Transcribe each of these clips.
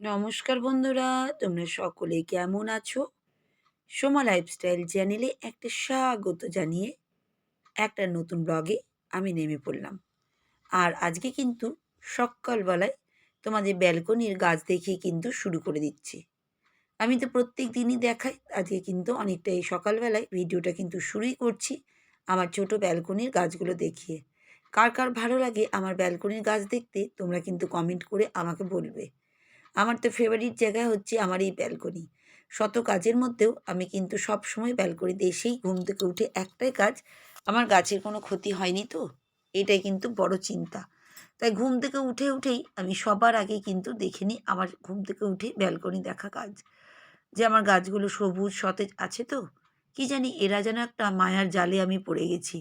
নমস্কার বন্ধুরা, তোমরা সকলে কেমন আছো? সোমা লাইফস্টাইল চ্যানেলে একটা স্বাগত জানিয়ে একটা নতুন ব্লগে আমি নেমে পড়লাম। আর আজকে কিন্তু সকালবেলায় তোমাদের ব্যালকনির গাছ দেখিয়ে কিন্তু শুরু করে দিচ্ছি। আমি তো প্রত্যেক দিনই দেখাই, আজকে কিন্তু অনেকটা এই সকালবেলায় ভিডিওটা কিন্তু শুরুই করছি আমার ছোট ব্যালকনির গাছগুলো দেখিয়ে। কার কার ভালো লাগে আমার ব্যালকনির গাছ দেখতে, তোমরা কিন্তু কমেন্ট করে আমাকে বলবে। আমার তো ফেভারিট জায়গা হচ্ছে আমার এই ব্যালকনি শত কাজের মধ্যেও আমি কিন্তু সব সময় ব্যালকনিতে এসেই ঘুম থেকে উঠে একটাই কাজ, আমার গাছের কোনো ক্ষতি হয়নি তো? এটাই কিন্তু বড় চিন্তা। তাই ঘুম থেকে উঠে উঠেই আমি সবার আগে কিন্তু দেখে নিই আমার ঘুম থেকে উঠে ব্যালকনি দেখা কাজ। যে আমার গাছগুলো সবুজ, সতেজ আছে তো? কি জানি এরা যেন একটা মায়ার জালে আমি পড়ে গেছি।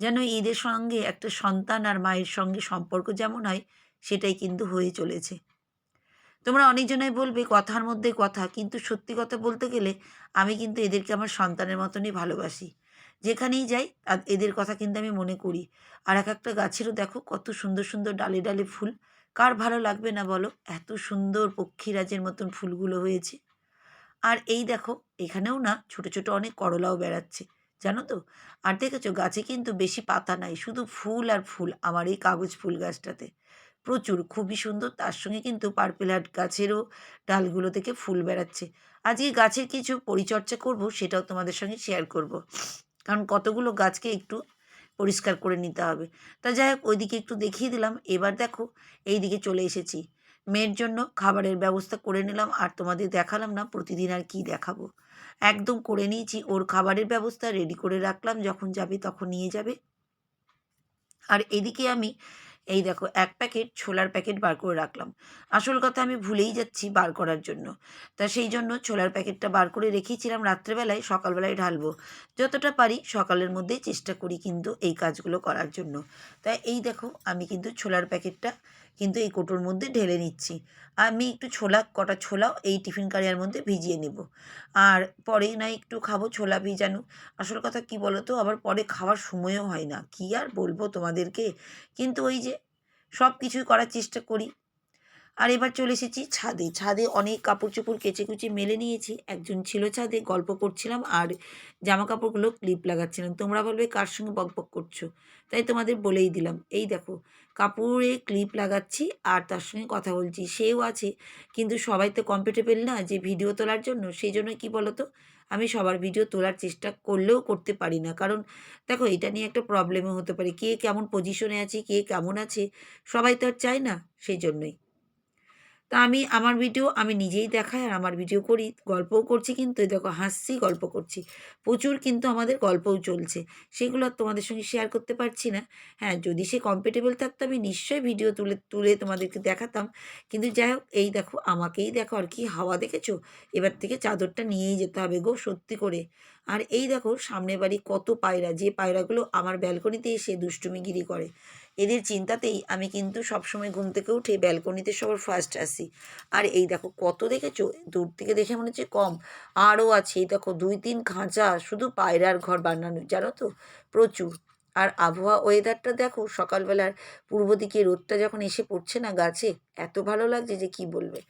যেন এদের সঙ্গে একটা সন্তান আর মায়ের সঙ্গে সম্পর্ক যেমন হয়, সেটাই কিন্তু হয়ে চলেছে। তোমরা অনেকজনাই বলবে কথার মধ্যে কথা, কিন্তু সত্যি কথা বলতে গেলে আমি কিন্তু এদেরকে আমার সন্তানের মতনই ভালোবাসি। যেখানেই যাই এদের কথা কিন্তু আমি মনে করি। আর এক একটা গাছেরও দেখো কত সুন্দর সুন্দর ডালে ডালে ফুল। কার ভালো লাগবে না বলো? এত সুন্দর পক্ষীরাজের মতন ফুলগুলো হয়েছে। আর এই দেখো, এখানেও না ছোট ছোট অনেক করলাও বেড়াচ্ছে, জানো তো? আর দেখেছ, গাছে কিন্তু বেশি পাতা নাই, শুধু ফুল আর ফুল, আমার এই কাগজ ফুল গাছটাতে। প্রচুর, খুবই সুন্দর। তার সঙ্গে কিন্তু পার্পেল হার্ট গাছেরও ডালগুলো থেকে ফুল বেড়াচ্ছে। আজকে গাছের কিছু পরিচর্যা করব, সেটাও তোমাদের সঙ্গে শেয়ার করব। কারণ কতগুলো গাছকে একটু পরিষ্কার করে নিতে হবে। তা যাই হোক, ওইদিকে একটু দেখিয়ে দিলাম। এবার দেখো এই দিকে চলে এসেছি। মেয়ের জন্য খাবারের ব্যবস্থা করে নিলাম। আর তোমাদের দেখালাম না, প্রতিদিন আর কি দেখাবো। একদম করে নিয়েছি। ওর খাবারের ব্যবস্থা রেডি করে রাখলাম। যখন যাবে তখন নিয়ে যাবে। আর এদিকে আমি এই দেখো, এক প্যাকেট ছোলার প্যাকেট বার করে রাখলাম। আসল কথা আমি ভুলেই যাচ্ছি বার করার জন্য। তা সেই জন্য ছোলার প্যাকেটটা বার করে রেখেছিলাম রাত্রেবেলায়, সকালবেলায় ঢালবো। যতটা পারি সকালের মধ্যেই চেষ্টা করি কিন্তু এই কাজগুলো করার জন্য। তাই এই দেখো, আমি কিন্তু ছোলার প্যাকেটটা কিন্তু এই কোটোর মধ্যে ঢেলে নিচ্ছি। আমি একটু ছোলা, কটা ছোলাও এই টিফিন কারিয়ার মধ্যে ভিজিয়ে নেব। আর পরে না একটু খাব ছোলা ভিজানো। আসল কথা কি বলো তো আবার পরে খাওয়ার সময়ও হয় না। কি আর বলব তোমাদেরকে? কিন্তু ওই যে সব কিছুই করার চেষ্টা করি। আর এবার চলে এসেছি ছাদে। ছাদে অনেক কাপড় চোপড় কেচে কুচে মেলে নিয়েছি। একজন ছিল ছাদে, গল্প করছিলাম আর জামা কাপড়গুলো ক্লিপ লাগাচ্ছিলাম। তোমরা বলবে কার সঙ্গে বক বক করছ? তাই তোমাদের বলেই দিলাম। এই দেখো কাপড়ে ক্লিপ লাগাচ্ছি আর তার সঙ্গে কথা বলছি। সেও আছে, কিন্তু সবাই তো কমফর্টেবল না যে ভিডিও তোলার জন্য। সেই জন্য কী বলতো? আমি সবার ভিডিও তোলার চেষ্টা করলেও করতে পারি না। কারণ দেখো, এটা নিয়ে একটা প্রবলেমও হতে পারে। কে কেমন পজিশনে আছে, কে কেমন আছে, সবাই তো আর চায় না সেই জন্যই। তা আমি, আমার ভিডিও আমি নিজেই দেখাই আর আমার ভিডিও করি, গল্পও করছি কিন্তু এই দেখো হাসছি, গল্প করছি। প্রচুর কিন্তু আমাদের গল্পও চলছে। সেগুলো তোমাদের সঙ্গে শেয়ার করতে পারছি না। হ্যাঁ যদি সে কম্পেটেবল থাকতো আমি নিশ্চয়ই ভিডিও তুলে তুলে তোমাদেরকে দেখাতাম। কিন্তু যাই হোক, এই দেখো, আমাকেই দেখো আর কি হাওয়া দেখেছ? এবার থেকে চাদরটা নিয়েই যেতে হবে গো, সত্যি করে। আর এই দেখো সামনের বাড়ি কত পায়রা, যে পায়রাগুলো আমার ব্যালকনিতে এসে দুষ্টুমিগিরি করে। এদের চিন্তাতেই আমি কিন্তু সবসময় ঘুম থেকে উঠে ব্যালকনিতে সবার ফার্স্ট আসি। আর এই দেখো কত দেখেছ? দূর থেকে দেখে মনে হচ্ছে কম। আরও আছে, এই দেখো দুই তিন খাঁচা, শুধু পায়রার ঘর বানানো, জানো তো? প্রচুর। আর আবহাওয়া ওয়েদারটা দেখো, সকালবেলার পূর্ব দিকে রোদটা যখন এসে পড়ছে না গাছে, এত ভালো লাগছে যে কি বলবে?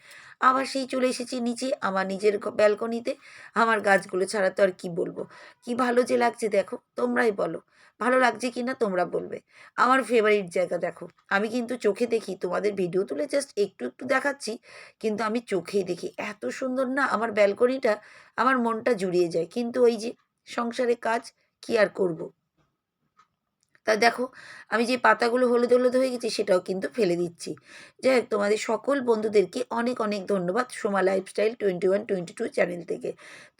আবার সেই চলে এসেছি নিচে, আমার নিজের ব্যালকনিতে আমার গাছগুলো ছাড়া তো আর কি বলব? কি ভালো যে লাগছে দেখো, তোমরাই বলো। ভালো লাগছে কি না তোমরা বলবে। আমার ফেভারিট জায়গা দেখো। আমি কিন্তু চোখে দেখি, তোমাদের ভিডিও তুলে জাস্ট একটু একটু দেখাচ্ছি, কিন্তু আমি চোখেই দেখি। এত সুন্দর না, আমার ব্যালকনিটা আমার মনটা জুড়িয়ে যায়। কিন্তু ওই যে সংসারে কাজ কি আর করব? তা দেখো, আমি যে পাতাগুলো হলুদ হলুদ হয়ে গেছে সেটাও কিন্তু ফেলে দিচ্ছি। যাই হোক, তোমাদের সকল বন্ধুদেরকে অনেক অনেক ধন্যবাদ Soma lifestyle twenty one, twenty two channel থেকে।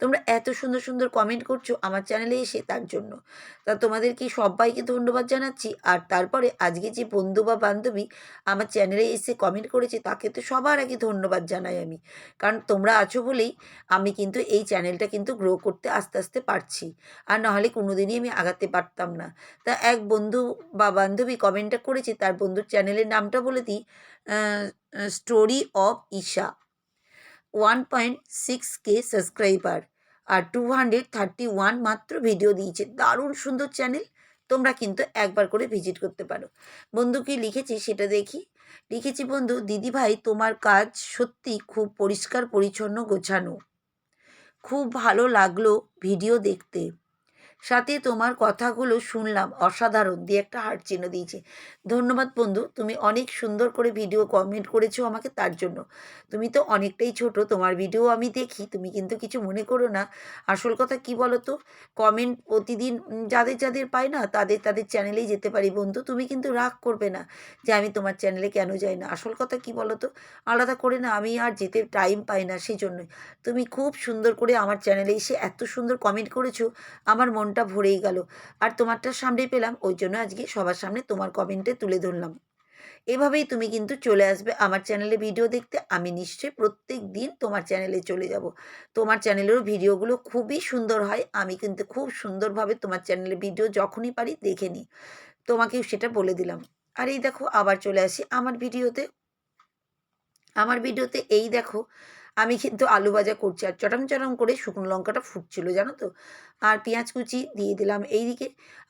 তোমরা এত সুন্দর সুন্দর কমেন্ট করছ আমার চ্যানেলে এসে তার জন্য। তা তোমাদেরকে সবাইকে ধন্যবাদ জানাচ্ছি। আর তারপরে আজকে যে বন্ধু বা বান্ধবী আমার চ্যানেলে এসে কমেন্ট করেছে, তাকে তো সবার আগে ধন্যবাদ জানাই আমি। কারণ তোমরা আছো বলেই আমি কিন্তু এই চ্যানেলটা কিন্তু গ্রো করতে আস্তে আস্তে পারছি। আর নাহলে কোনোদিনই আমি আগাতে পারতাম না। তা এক বন্ধু বা বান্ধবী কমেন্টটা করেছে, তার বন্ধুর চ্যানেলের নামটা বলে দিই story of Isha. One point six K subscriber R two hundred thirty one মাত্র ভিডিও দিয়েছে। দারুণ সুন্দর চ্যানেল তোমরা কিন্তু একবার করে ভিজিট করতে পারো। বন্ধু কি লিখেছি সেটা দেখি। লিখেছি, বন্ধু দিদিভাই তোমার কাজ সত্যি খুব পরিষ্কার, পরিচ্ছন্ন, গোছানো। খুব ভালো লাগল ভিডিও দেখতে। সাথে তোমার কথাগুলো শুনলাম। অসাধারণ। দিয়ে একটা হার্ট চিহ্ন দিয়েছে। ধন্যবাদ বন্ধু, তুমি অনেক সুন্দর করে ভিডিও কমেন্ট করেছ আমাকে তার জন্য। তুমি তো অনেকটাই ছোট, তোমার ভিডিও আমি দেখি, তুমি কিন্তু কিছু মনে করো না। আসল কথা কি বলো তো কমেন্ট প্রতিদিন যাদের যাদের পাই না, তাদের তাদের চ্যানেলেই যেতে পারি বন্ধু। তুমি কিন্তু রাগ করবে না যে আমি তোমার চ্যানেলে কেন যাই না। আসল কথা কি বলো তো আলাদা করে না, আমি আর যেতে টাইম পাই না সেই জন্যই তুমি খুব সুন্দর করে আমার চ্যানেলে এসে এত সুন্দর কমেন্ট করেছ, আমার মনটা ভরেই গেল। আর তোমারটা সামনে পেলাম, ওই জন্য আজকে সবার সামনে তোমার কমেন্টে তুলে ধরলাম। এভাবেই তুমি কিন্তু চলে আসবে আমার চ্যানেলে ভিডিও দেখতে। আমি নিশ্চয়ই প্রত্যেক দিন তোমার চ্যানেলে চলে যাব। তোমার চ্যানেলেরও ভিডিওগুলো খুবই সুন্দর হয়। আমি কিন্তু খুব সুন্দরভাবে তোমার চ্যানেলে ভিডিও যখনই পারি দেখে নিই। তোমাকেও সেটা বলে দিলাম। আর এই দেখো, আবার চলে আসি আমার ভিডিওতে আমার ভিডিওতে এই দেখো আমি কিন্তু আলু ভাজা করছি আর চটম চটম করে শুকনো লঙ্কাটা ফুটছিল, জানো তো? আর পেঁয়াজ কুচি দিয়ে দিলাম এইদিকে।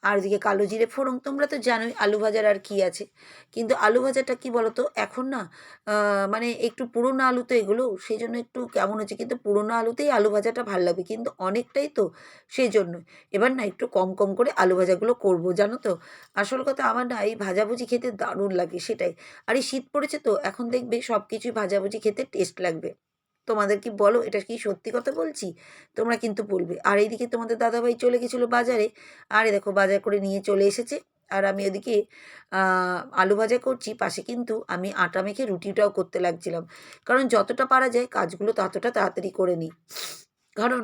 আর ওদিকে কালো জিরে ফোড়ন, তোমরা তো জানোই আলু ভাজার আর কি আছে। কিন্তু আলু ভাজাটা কি বলো তো এখন না মানে একটু পুরোনো আলু তো এগুলো সেই জন্য একটু কেমন হচ্ছে কিন্তু পুরোনো আলুতেই আলু ভাজাটা ভালো লাগবে কিন্তু অনেকটাই তো সেই জন্য এবার না একটু কম কম করে আলু ভাজাগুলো করব, জানো তো? আসল কথা আমার না এই ভাজাভুজি খেতে দারুণ লাগে, সেটাই। আর এই শীত পড়েছে তো, এখন দেখবে সব কিছুই ভাজাভুজি খেতে টেস্ট লাগবে। তোমাদের কি বলো? এটা কি সত্যি কথা বলছি? তোমরা কিন্তু বলবে। আর এইদিকে তোমাদের দাদাভাই চলে গেছিল বাজারে। আরে দেখো, বাজার করে নিয়ে চলে এসেছে। আর আমি ওদিকে আলু ভাজা করছি। পাশে কিন্তু আমি আটা মেখে রুটিটাও করতে লাগছিলাম। কারণ যতটা পারা যায় কাজগুলো ততটা তাড়াতাড়ি করে নিই। কারণ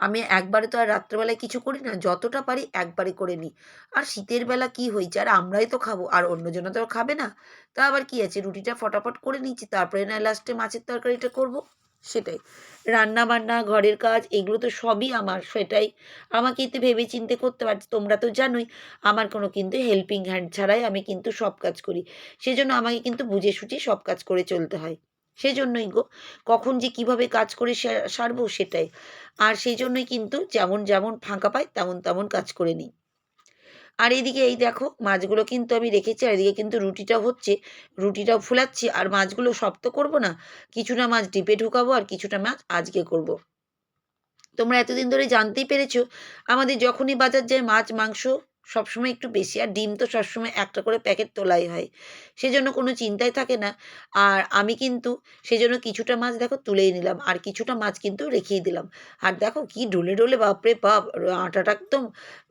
আমি একবারে তো আর রাত্রেবেলায় কিছু করি না, যতটা পারি একবারে করে নিই। আর শীতের বেলা কি হয়েছে? আর আমরাই তো খাব, আর অন্যজনে তো খাবে না। তা আবার কি আছে? রুটিটা ফটাফট করে নিচ্ছি। তারপরে না লাস্টে মাছের তরকারিটা করব। সেটাই। রান্না বান্না ঘরের কাজ, এগুলো তো সবই আমার, সেটাই। আমাকে এতে ভেবে চিন্তে করতে পারছি, তোমরা তো জানোই, আমার কোনো কিন্তু হেল্পিং হ্যান্ড ছাড়াই আমি কিন্তু সব কাজ করি। সেজন্য আমাকে কিন্তু বুঝে সুঝে সব কাজ করে চলতে হয়। সেজন্যই গো, কখন যে কীভাবে কাজ করে সারবো সেটাই। আর সেই জন্যই কিন্তু যেমন যেমন ফাঁকা পাই, তেমন তেমন কাজ করে নিই। আর এদিকে এই দেখো, মাছগুলো কিন্তু আমি রেখেছি, আর এদিকে কিন্তু রুটিটা হচ্ছে, রুটিটাও ফুলাচ্ছি, আর মাছগুলো করব করব না, কিছুটা মাছ ডিপে ঢুকাবো আর কিছুটা মাছ আজকে করব। তোমরা এতদিন ধরে জানতেই পেরেছ, আমাদের যখনই বাজার যায় মাছ, মাংস সবসময় একটু বেশি। আর ডিম তো সবসময় একটা করে প্যাকেট তোলাই হয়। সেজন্য কোনো চিন্তাই থাকে না। আর আমি কিন্তু সেজন্য কিছুটা মাছ দেখো তুলেই নিলাম। আর কিছুটা মাছ কিন্তু রেখেই দিলাম। আর দেখো কি ডোলে ডোলে, বাপরে বাপ! আটাটা একদম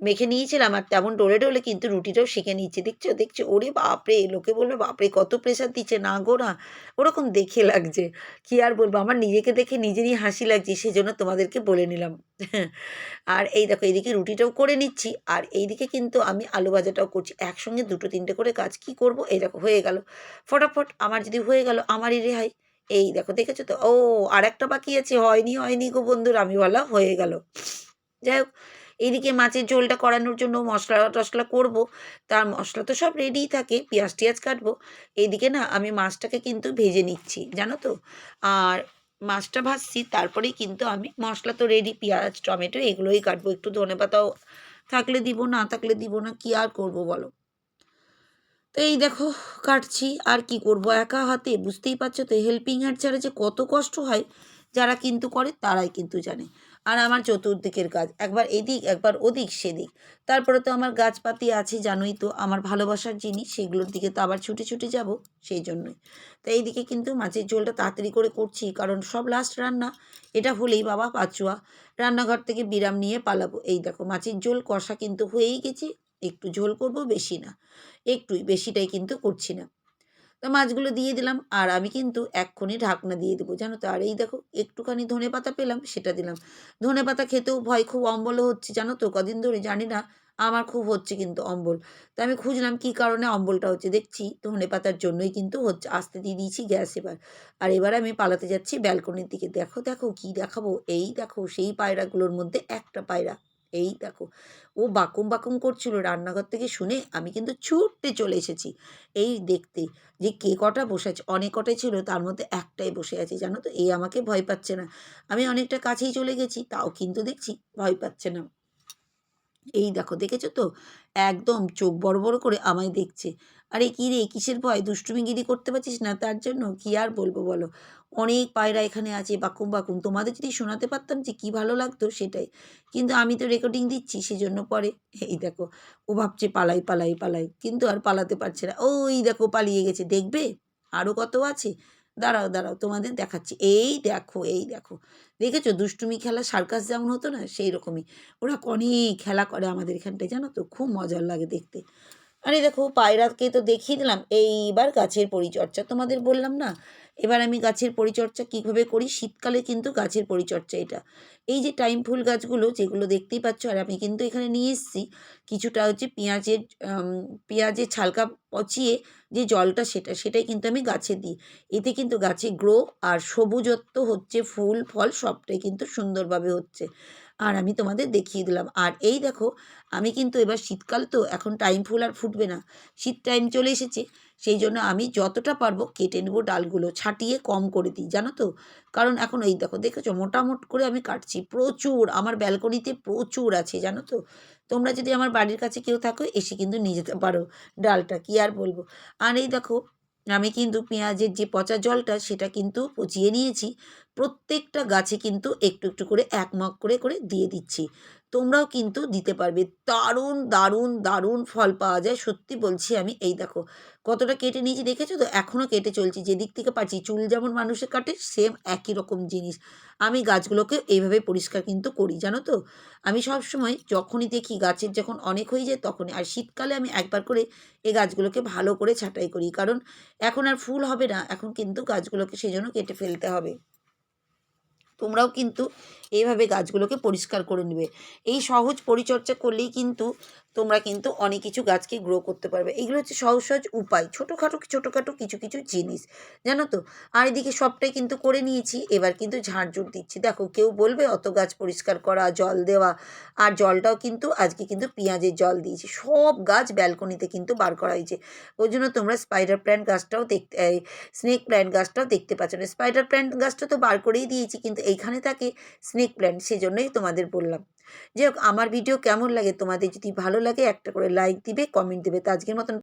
মেখে নিয়েছিলাম। আর তেমন ডোলে ডোলে কিন্তু রুটিটাও শিখে নিচ্ছে দেখছ দেখছ? ওরে বাপরে! লোকে বলবে, বাপরে, কত প্রেশার দিচ্ছে না গো না? ওরকম দেখে লাগছে। কি আর বলব? আমার নিজেকে দেখে নিজেরই হাসি লাগছে। সেজন্য তোমাদেরকে বলে নিলাম। আর এই দেখো, এইদিকে রুটিটাও করে নিচ্ছি। আর এইদিকে কিন্তু আমি আলু ভাজাটাও করছি। একসঙ্গে দুটো, তিনটে করে কাজ কি করব? এই দেখো, হয়ে গেল। ফটাফট আমার যদি হয়ে গেল, আমারই রেহাই। এই দেখো, দেখেছ তো? ও আর একটা বাকি আছে। হয়নি হয়নি গো বন্ধুরা আমি বলা হয়ে গেল। যাই হোক এইদিকে মাছের ঝোলটা করানোর জন্য মশলা টশলা করব। তার মশলা তো সব রেডিই থাকে, পেঁয়াজ টিয়াজ কাটবো। এইদিকে না, আমি মাছটাকে কিন্তু ভেজে নিচ্ছি, জানো তো? আর মাছটা ভাজছি, তারপরেই কিন্তু আমি মশলা তো রেডি পেঁয়াজ, টমেটো, এগুলোই কাটবো। একটু ধনে পাতাও থাকলে দিব, না থাকলে দিব না, কি আর করব বলো? তো এই দেখো, কাটছি, আর কি করব? একা হাতে, বুঝতেই পারছ তো হেল্পিং হ্যান্ড ছাড়া যে কত কষ্ট হয়, যারা কিন্তু করে, তারাই কিন্তু জানে। আর আমার চতুর্দিকের কাজ একবার এদিক, একবার ওদিক, সেদিক। তারপরে তো আমার গাছপাতি আছে জানোই তো, আমার ভালোবাসার জিনিস, সেগুলোর দিকে তো আবার ছুটে ছুটে যাব সেই জন্যই। তো এইদিকে কিন্তু মাছের ঝোলটা তাড়াতাড়ি করে করছি, কারণ সব লাস্ট রান্না, এটা হলেই বাবা পাচুয়া। রান্নাঘর থেকে বিরাম নিয়ে পালাবো। এই দেখো, মাছের ঝোল কষা কিন্তু হয়েই গেছে, একটু ঝোল করব, বেশি না। একটুই, বেশিটাই কিন্তু করছি না। তো মাছগুলো দিয়ে দিলাম। আর আমি কিন্তু এক্ষুনি ঢাকনা দিয়ে দেবো, জানো তো? আর এই দেখো, একটুখানি ধনে পাতা পেলাম, সেটা দিলাম। ধনে পাতা খেতেও ভয়, খুব অম্বলও হচ্ছে, জানো তো? কদিন ধরে জানি না, আমার খুব হচ্ছে কিন্তু অম্বল। তো আমি খুঁজলাম কী কারণে অম্বলটা হচ্ছে, দেখছি ধনে পাতার জন্যই কিন্তু হচ্ছে, আস্তে দিয়ে দিয়েছি গ্যাস এবার। আর এবার আমি পালাতে যাচ্ছি ব্যালকনির দিকে। দেখো দেখো কি দেখাবো? এই দেখো, সেই পায়রাগুলোর মধ্যে একটা পায়রা। এই দেখো, ও বাকুম বাকুম করছিল রান্নাঘর থেকে শুনে আমি কিন্তু ছুটতে চলে এসেছি। এই দেখতে যে কে কটা বসে আছে, অনেক কটাই ছিল, তার মধ্যে একটাই বসে আছে, জানো তো? এই আমাকে ভয় পাচ্ছে না। আমি অনেকটা কাছেই চলে গেছি, তাও কিন্তু দেখছি ভয় পাচ্ছে না। এই দেখো, দেখেছ তো? একদম চোখ বড় বড় করে আমায় দেখছে। আরে কী রে, কিসের ভয়? দুষ্টুমিগিরি করতে পারছিস না তার জন্য? কী আর বলব বলো? অনেক পায়রা এখানে আছে, বাকুম বাকুম। তোমাদের যদি শোনাতে পারতাম যে কী ভালো লাগতো সেটাই। কিন্তু আমি তো রেকর্ডিং দিচ্ছি, সেজন্য পরে। এই দেখো, ও ভাবছে পালাই পালাই পালাই। কিন্তু আর পালাতে পারছে না। ওই দেখো, পালিয়ে গেছে। দেখবে? আরও কত আছে? দাঁড়াও দাঁড়াও, তোমাদের দেখাচ্ছি। এই দেখো এই দেখো। দেখেছ? দুষ্টুমি খেলা সার্কাস যেমন হতো না, সেই রকমই। ওরা অনেক খেলা করে আমাদের এখানটায়, জানো তো? খুব মজার লাগে দেখতে। আরে দেখো, পায়রাকে তো দেখিয়ে দিলাম। এইবার গাছের পরিচর্যা তোমাদের বললাম না? এবার আমি গাছের পরিচর্যা কীভাবে করি? শীতকালে কিন্তু গাছের পরিচর্যা এটা। এই যে টাইম ফুল গাছগুলো যেগুলো দেখতেই পাচ্ছ, আর আমি কিন্তু এখানে নিয়ে এসেছি কিছুটা হচ্ছে পেঁয়াজের পেঁয়াজের ছালকা পচিয়ে যে জলটা সেটা, সেটাই কিন্তু আমি গাছে দিই। এতে কিন্তু গাছে গ্রো আর সবুজত্ব হচ্ছে, ফুল, ফল সবটাই কিন্তু সুন্দরভাবে হচ্ছে। আর আমি তোমাদের দেখিয়ে দিলাম। আর এই দেখো, আমি কিন্তু এবার শীতকাল তো, এখন টাইম ফুল আর ফুটবে না। শীত টাইম চলে এসেছে, সেই জন্য আমি যতটা পারব কেটে নেব ডালগুলো, ছাটিয়ে কম করে দিই, জানো তো? কারণ এখন এই দেখো, দেখেছ? মোটামুট করে আমি কাটছি, প্রচুর, আমার ব্যালকনিতে প্রচুর আছে, জানো তো? তোমরা যদি আমার বাড়ির কাছে কেউ থাকো, এসে কিন্তু নিয়ে যেতে পারো ডালটা, কি আর বলব? আর এই দেখো, আমি কিন্তু পেঁয়াজের যে পচা জলটা, সেটা কিন্তু পচিয়ে নিয়েছি। প্রত্যেকটা গাছে কিন্তু একটু একটু করে এক মগ করে করে দিয়ে দিচ্ছি। তোমরাও কিন্তু দিতে পারবে। দারুণ দারুণ দারুণ ফল পাওয়া যায়। সত্যি বলছি আমি, এই দেখো, কতটা কেটে নিয়েছি দেখেছ তো? এখনও কেটে চলছি। যেদিক থেকে পাচ্ছি চুল যেমন মানুষে কাটে, সেম একই রকম জিনিস। আমি গাছগুলোকে এইভাবে পরিষ্কার কিন্তু করি, জানো তো? আমি সব সময় যখনই দেখি গাছের যখন অনেক হয়ে যায় তখনই, আর শীতকালে আমি একবার করে এই গাছগুলোকে ভালো করে ছাঁটাই করি। কারণ এখন আর ফুল হবে না, এখন কিন্তু গাছগুলোকে সেই জন্য কেটে ফেলতে হবে। তোমরাও কিন্তু এইভাবে গাছগুলোকে পরিষ্কার করে নেবে। এই সহজ পরিচর্যা করলেই কিন্তু তোমরা কিন্তু অনেক কিছু গাছকে গ্রো করতে পারবে। এইগুলো হচ্ছে সহজ সহজ উপায়। ছোটোখাটো ছোটোখাটো কিছু কিছু জিনিস। জানো তো? আর এদিকে সবটাই কিন্তু করে নিয়েছি। এবার কিন্তু ঝাড়ঝুড় দিচ্ছি। দেখো, কেউ বলবে, অত গাছ পরিষ্কার করা, জল দেওয়া। আর জলটাও কিন্তু আজকে কিন্তু পেঁয়াজের জল দিয়েছি। সব গাছ ব্যালকনিতে কিন্তু বার করা হয়েছে। ওই জন্য তোমরা স্পাইডার প্ল্যান্ট গাছটাও দেখতে স্নেক প্ল্যান্ট গাছটাও দেখতে পাচ্ছ। না স্পাইডার প্ল্যান্ট গাছটা তো বার করেই দিয়েছি, কিন্তু এইখানে থাকে স্নেক প্ল্যান্ট সেজন্যই তোমাদের বললাম। যাই হোক, আমার ভিডিও কেমন লাগে তোমাদের যদি ভালো লাগে একটা করে লাইক দিবে কমেন্ট দেবে। তো আজকের মতন